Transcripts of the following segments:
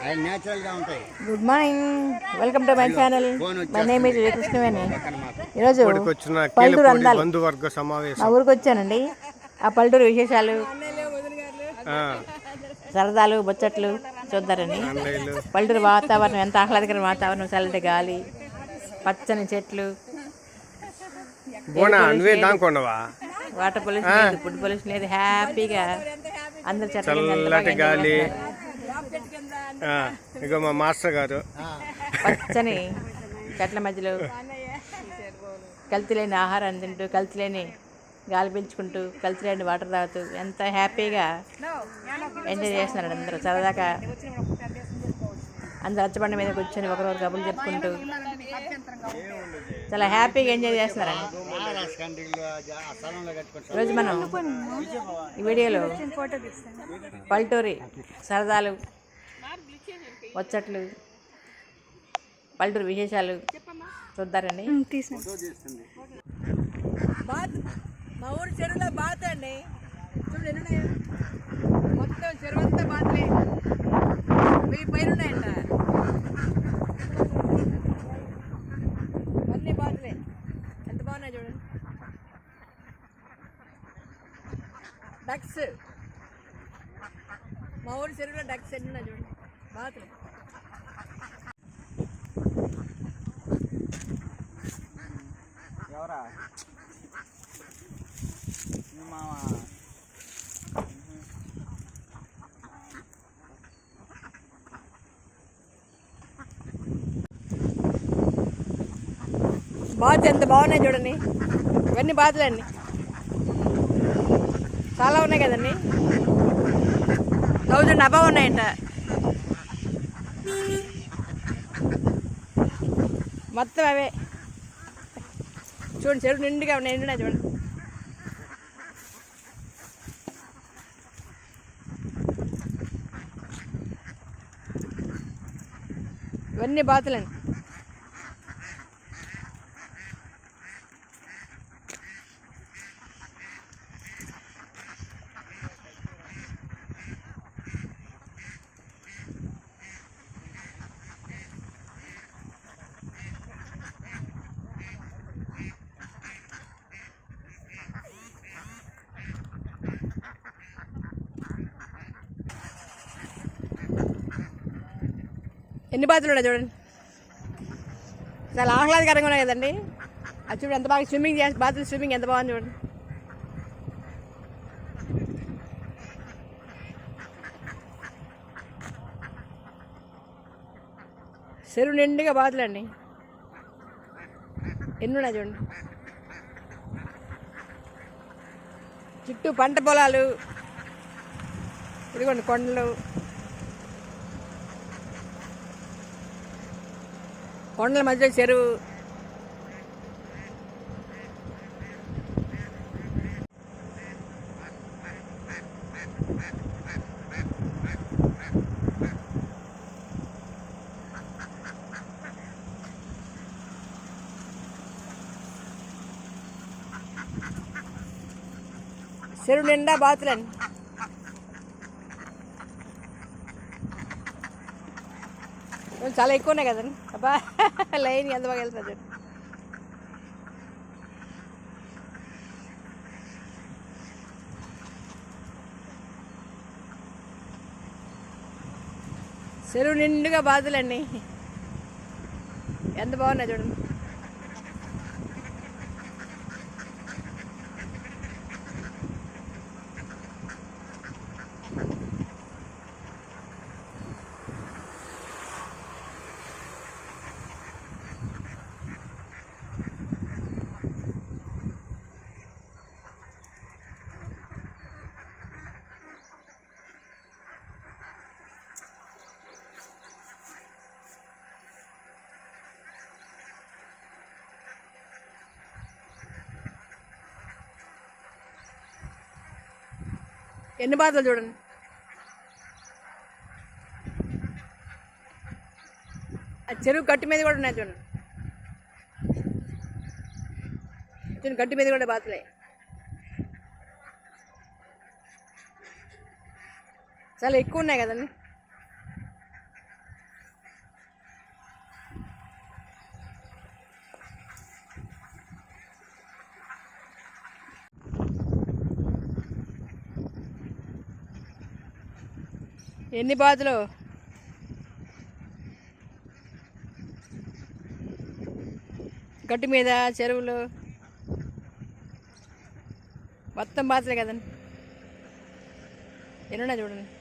Good morning. Welcome to my channel. My name is Krishnaveni ఈరోజు పల్లెటూరు అందాలు. బంధువర్గ సమావేశం. మా ఊరికి వచ్చానండి. ఆ పల్లెటూరు విశేషాలు. సరదాలు ముచ్చట్లు చూద్దారండి అన్నయ్యలు. పల్లెటూరు వాతావరణం ఎంత ఆహ్లాదకరమైన వాతావరణం. చల్లటి గాలి పచ్చని చెట్లు. వాటర్ పొల్యూషన్ లేదు ఫుడ్ పొల్యూషన్ లేదు హ్యాపీగా అందరు చెట్ల గాలి. మా మాస్టర్ గారు. పచ్చని చెట్ల మధ్యలో కల్తీ లేని ఆహారం తింటూ కల్తీ లేని గాలి పీల్చుకుంటూ కల్తీ లేని వాటర్ తాగుతూ ఎంత హ్యాపీగా ఎంజాయ్ చేస్తున్నారు అందరూ. సరదాగా అందరు రచ్చబండ మీద కూర్చొని ఒకరొకరు కబుర్లు చెప్పుకుంటూ చాలా హ్యాపీగా ఎంజాయ్ చేస్తున్నారండి ఈరోజు మనం ఈ వీడియోలో పల్లెటూరి సరదాలు వచ్చట్లు పల్లెటూరు విశేషాలు చూద్దారండి. బాత్ మా ఊరు చెరువులో బాత్ అండి. చూడండి మొత్తం చెరువు అంతా బాత్లే. వెయ్యి పైన ఉన్నాయంట. అన్ని బాత్లే. ఎంత బాగున్నాయి చూడండి డక్స్. మా ఊరు చెరువులో డక్స్ ఎన్ని ఉన్నాయి చూడండి ఎవరా? మామ. బాత్ ఎంత బాగున్నాయి చూడండి. ఇవన్నీ బాతులండి. చాలా ఉన్నాయి కదండి. థౌజండ్ అబవ్ ఉన్నాయంట. మొత్తం అవే. చూడండి చెరువు నిండుగా ఉన్నాయి నిండున్నాయి చూడండి. ఇవన్నీ బాతులండి ఎన్ని బాతులు ఉన్నాయి చూడండి. చాలా ఆహ్లాదకరంగా ఉన్నాయి కదండి. అది చూడండి ఎంత బాగా స్విమ్మింగ్ చేసి బాతులు స్విమ్మింగ్ ఎంత బాగుంది చూడండి. చెరువు నిండుగా బాతులండి ఎన్ని ఉన్నాయి చూడండి. చుట్టూ పంట పొలాలు ఇదిగోండి కొండలు. కొండల మధ్య చెరువు చెరువు నిండా బాతులండి చాలా ఎక్కువ ఉన్నాయి కదండి అబ్బా లైన్ ఎంత బాగా వెళ్తుంది చెరువు నిండుగా బాధలండి ఎంత బాగున్నాయి చూడండి ఎన్ని బాధలు చూడండి. చెరువు గట్టి మీద కూడా ఉన్నాయి చూడండి. చూడండి గట్టి మీద కూడా బాధలే చాలా ఎక్కువ ఉన్నాయి కదండి. ఎన్ని బాతులు? గట్టు మీద చెరువులు. మొత్తం బాతులే కదండి. ఎన్నున్నాయి చూడండి.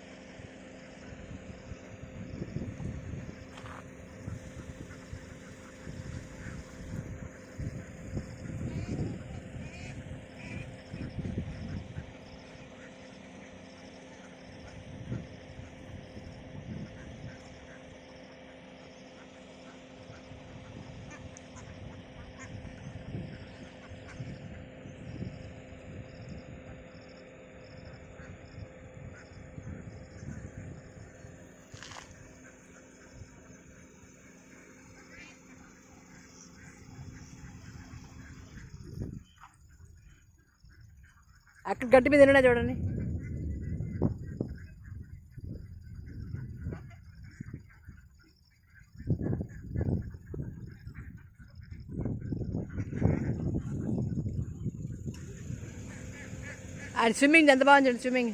అక్కడ గట్టు మీద ఎన్నున్నా చూడండి అది స్విమ్మింగ్ ఎంత బాగుంది చూడండి స్విమ్మింగ్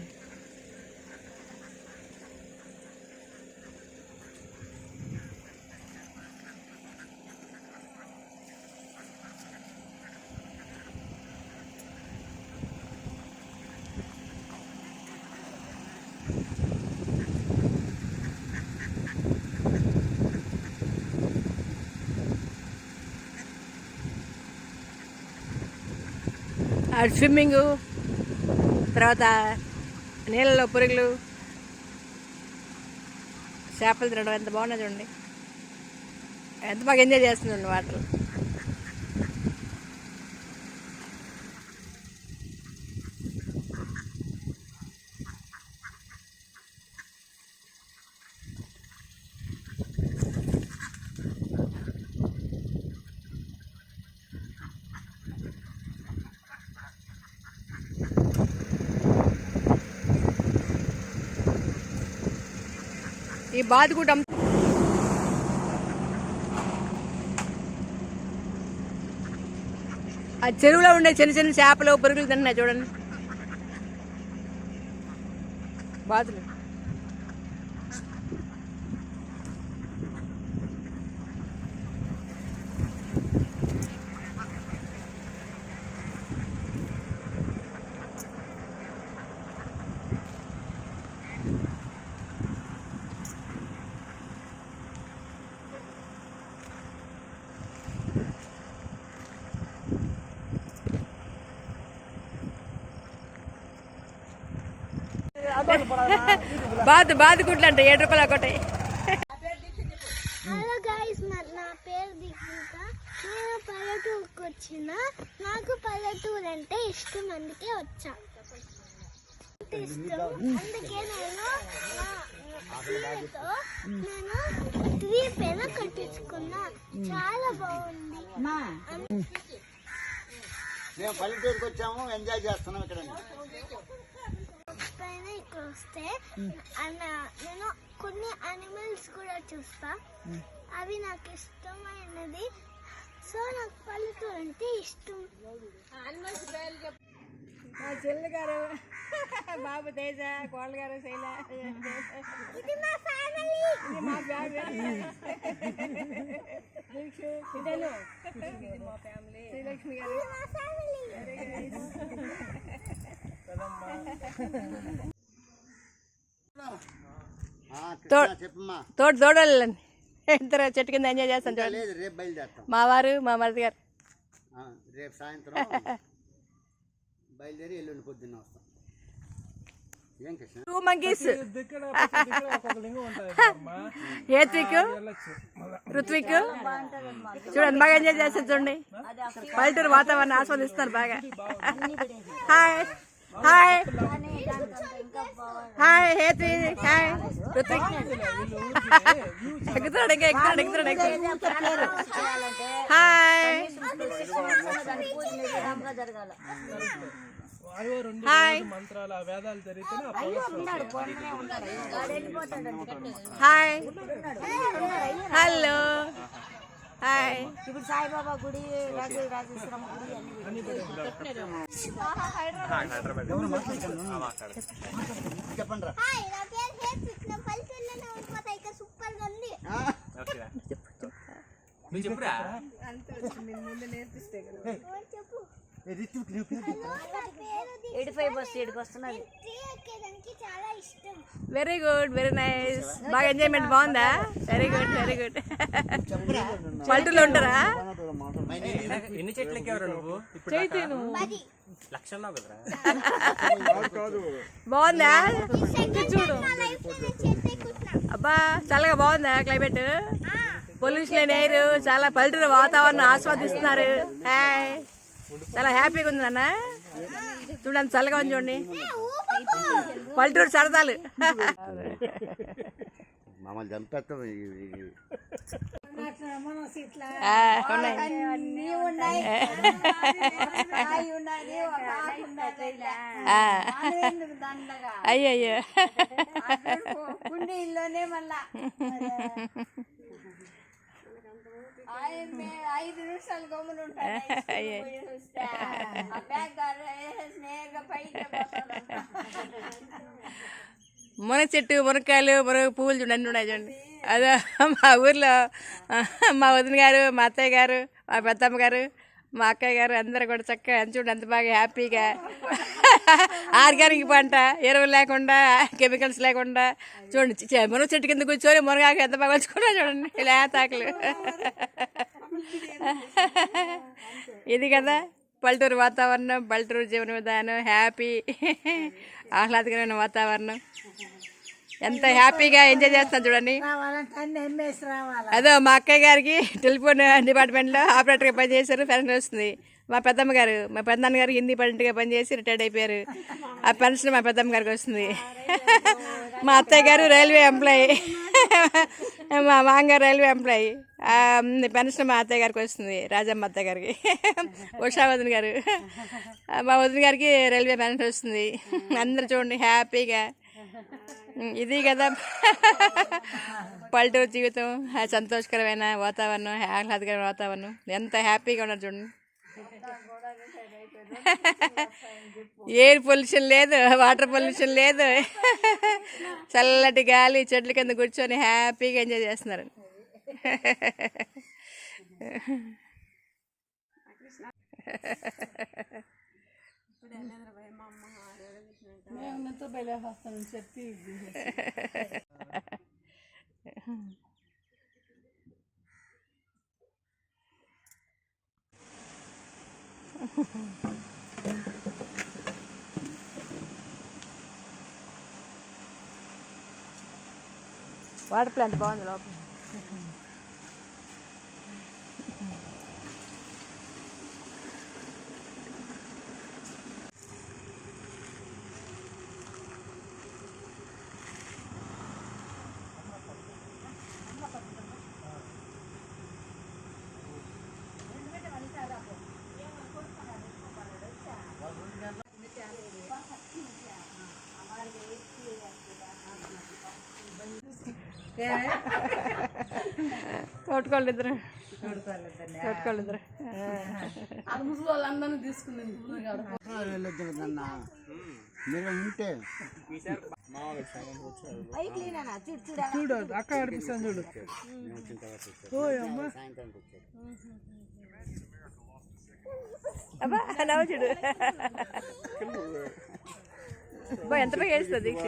స్విమ్మింగ్ తర్వాత నీళ్ళలో పురుగులు చేపలు తినడం ఎంత బాగున్నా చూడండి. ఎంత బాగా ఎంజాయ్ చేస్తుందండి వాటర్. ఈ బాతుకూటం ఆ చెరువులో ఉండే చిన్న చిన్న చేపలు పురుగులు తిన్నాయి చూడండి. బాతులు బాతు బాతుకుట్లు అంటే ఏడు రూపాయలు ఒకటి. హలో గైస్ మరి నా పేరు దీపిక. నేను పల్లెటూరుకు వచ్చిన. నాకు పల్లెటూరు అంటే ఇష్టం అందుకే వచ్చా. ఇష్టం అందుకే నేను నేను త్రీ పైన కట్టించుకున్నా. చాలా బాగుంది. మేము పల్లెటూరుకి వచ్చాము ఎంజాయ్ చేస్తున్నాం ఇక్కడ పైన ఇక్కడ వస్తే అన్న నేను కొన్ని అనిమల్స్ కూడా చూస్తా. అవి నాకు ఇష్టమైనది సో నాకు పల్లెటూరు అంటే ఇష్టం. మా చెల్లి గారు బాబు తేజ కోళ్ళ గారు శైల ఇది మా ఫ్యామిలీ ఇది మా ఫ్యామిలీ ఇదేను? మా ఫ్యామిలీ శ్రీలక్ష్మి గారు. ఇది మా ఫ్యామిలీ తోడు తోడలండి ఇద్దరు చెట్టు కింద ఎంజాయ్ చేస్తాను చూడండి. లేదు రేపు బయలుదేరుతాం. మా వారు మా మరిది గారు. ఆ, రేపు సాయంత్రం బయలుదేరి ఎల్లుండి పొద్దున్న వస్తాం. ఏం Krishna? Two monkeys Hethvik Rithvik? చూడండి బాగా ఎంజాయ్ చేస్తారు చూడండి. పల్లెటూరు వాతావరణం ఆస్వాదిస్తున్నారు బాగా. Hi hi hi Hethvi hi Rithvik ఎక్కుతున్నాడు ఇంకా ఎక్కుతున్నాడు ఎక్కుతున్నాడు ఎక్కుతున్నాడు. హాయ్ హాయ్ మంత్రాల వేదాలు జరిగితేనే ఆ హాయ్ హలో హాయ్. ఇప్పుడు సాయిబాబా గుడి రాజు రాజేశ్వరం చెప్పండి. చెప్పురా చెప్పు హలో, నా పేరు దీక్ష. ఎడిపోయి బస్సు ఎడికి వస్తున్నది వెరీ గుడ్ వెరీ నైస్ బాగా ఎంజాయ్మెంట్ బాగుందా? వెరీ గుడ్ వెరీ గుడ్ పల్లెటూరులో ఉంటారా? ఎన్ని చెట్లు ఎక్కేవరా నువ్వు? కదరా. బాగుందా? చూడు. అబ్బా చల్లగా బాగుందా క్లైమేట్ పొల్యూషన్ లేని ఎయిర్ చాలా పల్లెటూరు వాతావరణం ఆస్వాదిస్తున్నారు. హాయ్ చాలా హ్యాపీగా ఉంది నాన్న. చూడండి చల్లగా ఉంది చూడండి. పల్లెటూరు సరదాలు. మమ్మల్ని చంపేస్తాం. అయ్యో అయ్యో కుండీల్లోనే మళ్ళా. ఐదు నిమిషాలు గమ్మున. మునగ చెట్టు మునక్కాయలు మునగ పువ్వులు చూడండి ఉన్నాయి చూడండి. అదే మా ఊర్లో మా వదిన గారు మా అత్తయ్య గారు మా పెద్దమ్మ గారు మా అక్కయ్య గారు అందరూ కూడా చక్కగా ఎంత అంత బాగా హ్యాపీగా. ఆర్గానిక్ పంట ఎరువులు లేకుండా కెమికల్స్ లేకుండా. చూడండి మునగ చెట్టు కింద కూర్చొని మునగాకు ఎంత బాగా వచ్చుకున్నా చూడండి ఇలా తాకులు ఇది కదా పల్లెటూరు వాతావరణం పల్లెటూరు జీవన విధానం హ్యాపీ ఆహ్లాదకరమైన వాతావరణం. ఎంత హ్యాపీగా ఎంజాయ్ చేస్తున్నాం చూడండి. అదో మా అక్కయ్య గారికి టెలిఫోన్ డిపార్ట్మెంట్లో ఆపరేటర్గా పనిచేశారు పెన్షన్ వస్తుంది. మా పెద్దమ్మ గారు మా పెద్దమ్మ గారు హిందీ పండిట్గా పనిచేసి రిటైర్డ్ అయిపోయారు. ఆ పెన్షన్ మా పెద్దమ్మ గారికి వస్తుంది. మా అత్తయ్య గారు రైల్వే ఎంప్లాయీ. మా మామగారు రైల్వే ఎంప్లాయీ. పెన్షన్ మా అత్తయ్య గారికి వస్తుంది రాజమ్మ అత్తయ్య గారికి. ఉషా వదిన గారు. మా వదిన గారికి రైల్వే పెన్షన్ వస్తుంది. అందరు చూడండి హ్యాపీగా. ఇది కదా. పల్లెటూరు జీవితం. సంతోషకరమైన వాతావరణం ఆహ్లాదకరమైన వాతావరణం. ఎంత హ్యాపీగా ఉన్నారు చూడండి. ఎయిర్ పొల్యూషన్ లేదు వాటర్ పొల్యూషన్ లేదు. చల్లటి గాలి చెట్ల కింద కూర్చొని హ్యాపీగా ఎంజాయ్ చేస్తున్నారు. వాటర్ ప్లాంట్ బాగుంది లోపల కొట్టుకోళ్ళు ఇద్దరు కొట్టుకోళ్ళు ఇద్దరు వెళ్ళొద్దులన్నా మీరు ఉంటే. చూడు అక్క అనిపిస్తాను చూడు. అబ్బా నవ్వు చూడు. ఎంత బాగా వేస్తుంది దీక్ష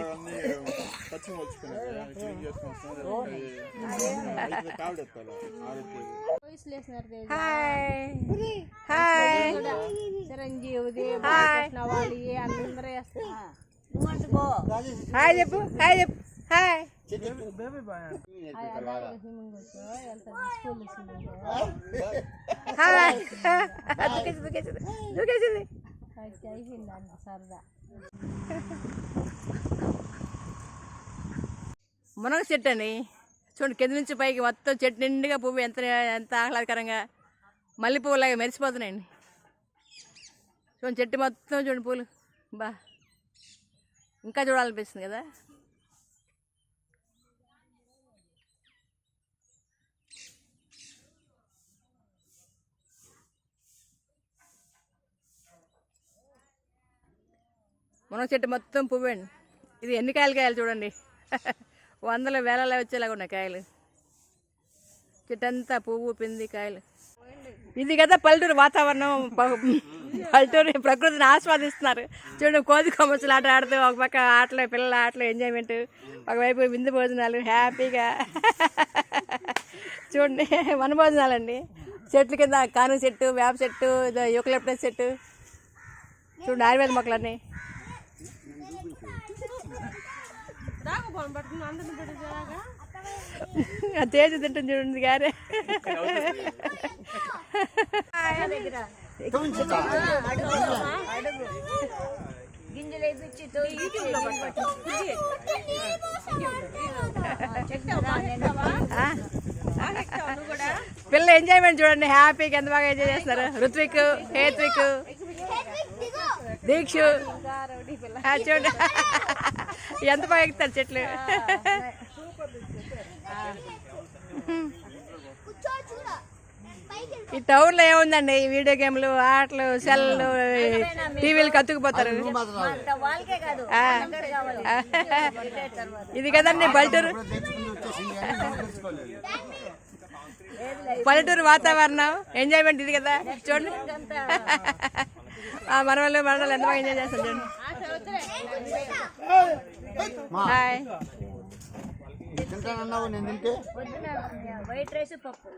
హాయ్. హాయ్. చిరంజీవిది హాయ్. వాళ్ళు అందరూ వేస్తారు హాయ్ చెప్పు హాయ్ చెప్పు హాయ్. హాయ్ దూకేసింది దూకేసింది. దూకేసింది. సరదా. మునగ చెట్టు అని చూడండి కింద నుంచి పైకి మొత్తం చెట్టు నిండుగా పువ్వు ఎంత ఎంత ఆహ్లాదకరంగా మల్లె పువ్వులాగా మెరిసిపోతున్నాయండి. చూడండి చెట్టు మొత్తం చూడండి పూలు. బా. ఇంకా చూడాలనిపిస్తుంది కదా? మునగ చెట్టు మొత్తం పువ్వండి. ఇది ఎన్ని కాయలు కాయలు చూడండి. వందలు వేలలో వచ్చేలాగా ఉన్నాయి కాయలు. చెట్టంతా పువ్వు పింది కాయలు. ఇది కదా పల్లెటూరు వాతావరణం. పల్లెటూరు ప్రకృతిని ఆస్వాదిస్తున్నారు. చూడండి కోతి కొమ్మచ్చులు ఆట ఆడుతూ ఒక పక్క ఆటలు పిల్లల ఆటలు ఎంజాయ్మెంట్ ఒకవైపు విందు భోజనాలు హ్యాపీగా. చూడండి వన భోజనాలండి. చెట్ల కింద కాను చెట్టు వేప చెట్టు ఇదో యూకలిప్టస్ చెట్టు. చూడండి ఆయుర్వేద మొక్కలన్నీ ఆ తేజ తింటుంది చూడండి గారే? పిల్లలు ఎంజాయ్మెంట్ చూడండి హ్యాపీగా ఎంత బాగా ఎంజాయ్ చేస్తున్నారు. ఋత్విక్ హేత్విక్ దీక్షు. చూడండి ఎంత బాగా ఎక్కుతారు చెట్లు? ఈ టౌన్లో ఏముందండి? ఈ వీడియో గేమ్లు ఆటలు సెల్లు టీవీలు కత్తుకుపోతారు. ఇది కదండి పల్లెటూరు? పల్లెటూరు వాతావరణం ఎంజాయ్మెంట్ ఇది కదా? చూడండి. ఆ మనవాళ్ళు మనవాళ్ళు ఎంత బాగా ఎంజాయ్ చేస్తారు హాయ్ తింటానన్నావు నేను తింటే? పొద్దున వైట్ రైస్ పప్పు.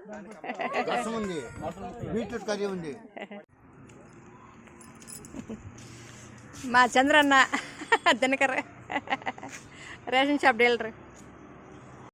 రసం ఉంది. బీట్రూట్ కర్రీ ఉంది. మా Chandranna Dinakar ration shop dealer.